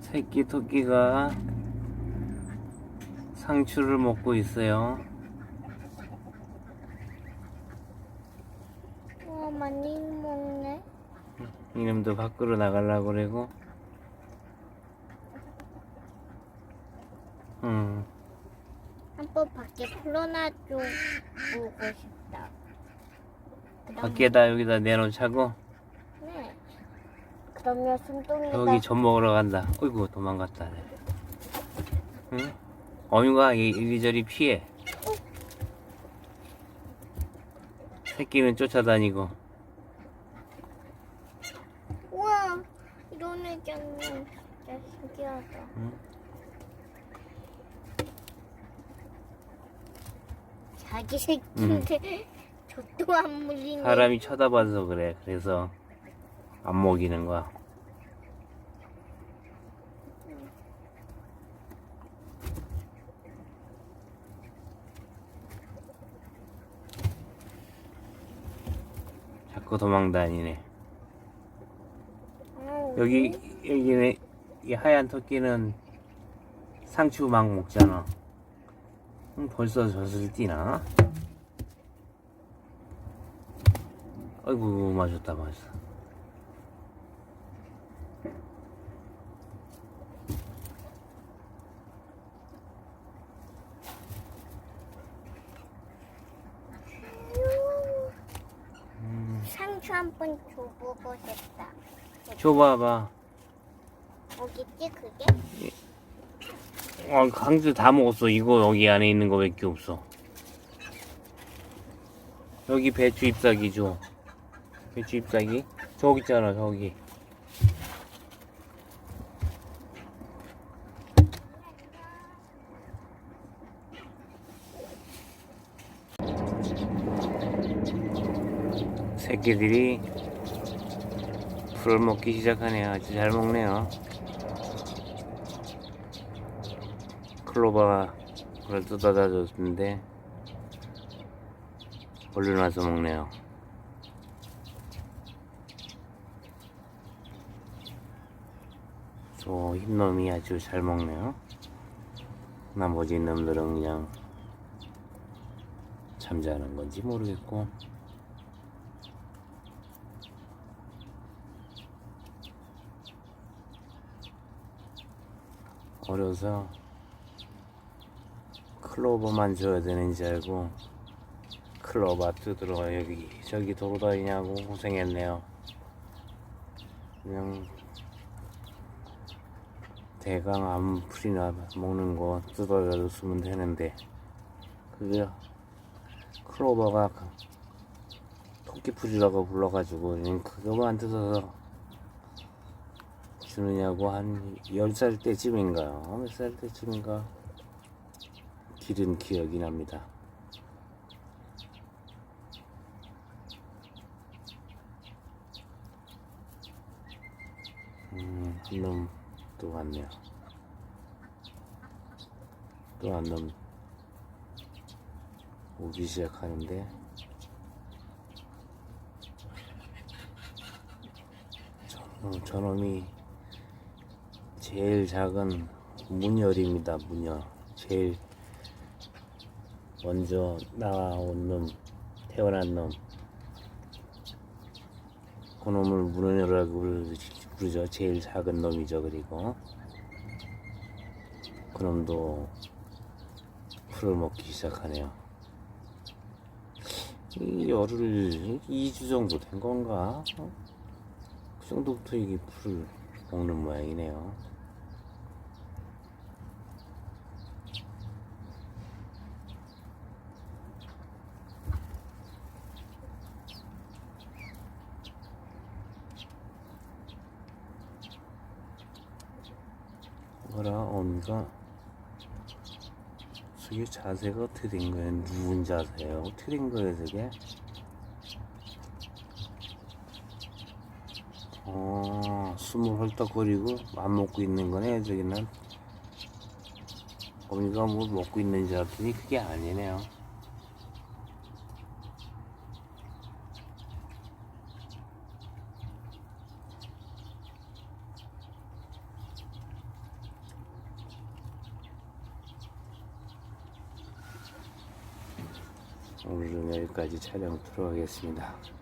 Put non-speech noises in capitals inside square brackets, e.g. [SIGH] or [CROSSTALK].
새끼 토끼가 상추를 먹고 있어요. 어, 많이 먹네. 이놈도 밖으로 나가려고 그러고. 음, 한번 밖에 풀어놔 줘 보고 싶다. 밖에다 여기다 내놓자고. 네. 그러면 숨동이가 여기 젖 먹으러 간다. 어이구 도망갔다. 응? 어유가 이- 이리저리 피해. 새끼는 쫓아다니고. 우와 이런 애견은 진짜 신기하다. 응? 자기 새끼인데 [LAUGHS] 저도 안 물리네. 사람이 쳐다봐서 그래. 그래서 안 먹이는 거야. 자꾸 도망다니네. 어, 여기 여기는 이 하얀 토끼는 상추 막 먹잖아. 음, 벌써 젖을 띠나? 아이고 맞았다 맞았어. 상추 한 번 줘보고 싶다. 줘봐봐. 어딨지 그게? 어, 강주 다 먹었어. 이거 여기 안에 있는 거밖에 없어. 여기 배추 잎사귀 줘. 배추 잎사귀? 저기 있잖아, 저기. 새끼들이 풀을 먹기 시작하네요. 아주 잘 먹네요. 클로바가 그걸 뜯어다 줬는데 얼른 와서 먹네요. 저 흰놈이 아주 잘 먹네요. 나머지 놈들은 그냥 잠자는 건지 모르겠고 어려서 클로버만 줘야 되는지 알고 클로버 뜯으러 여기 저기 돌아다니냐고 고생했네요. 그냥 대강 아무 풀이나 먹는 거 뜯어다 줬으면 되는데 그게 클로버가 토끼풀이라고 불러가지고 그거만 뜯어서 주느냐고 한 10살 때쯤인가요? 몇 살 때쯤인가? 기른 기억이 납니다. 음, 한 놈 또 왔네요. 또 한 놈 오기 시작하는데 저, 저놈이 제일 작은 문열입니다. 문열. 제일 먼저 나온 놈, 태어난 놈. 그 놈을 문열이라고 부르- 부르죠. 제일 작은 놈이죠. 그리고 그 놈도 풀을 먹기 시작하네요. 이 열흘 2주 정도 된 건가? 어? 그 정도부터 이게 풀을 먹는 모양이네요. 어미가 저게 자세가 어떻게 된 거예요? 누운 자세예요? 어떻게 된 거예요, 저게? 어, 숨을 헐떡거리고 안 먹고 있는 거네, 저기는. 어미가 뭐 먹고 있는 줄 알았더니 그게 아니네요. 오늘은 여기까지 촬영 들어가겠습니다.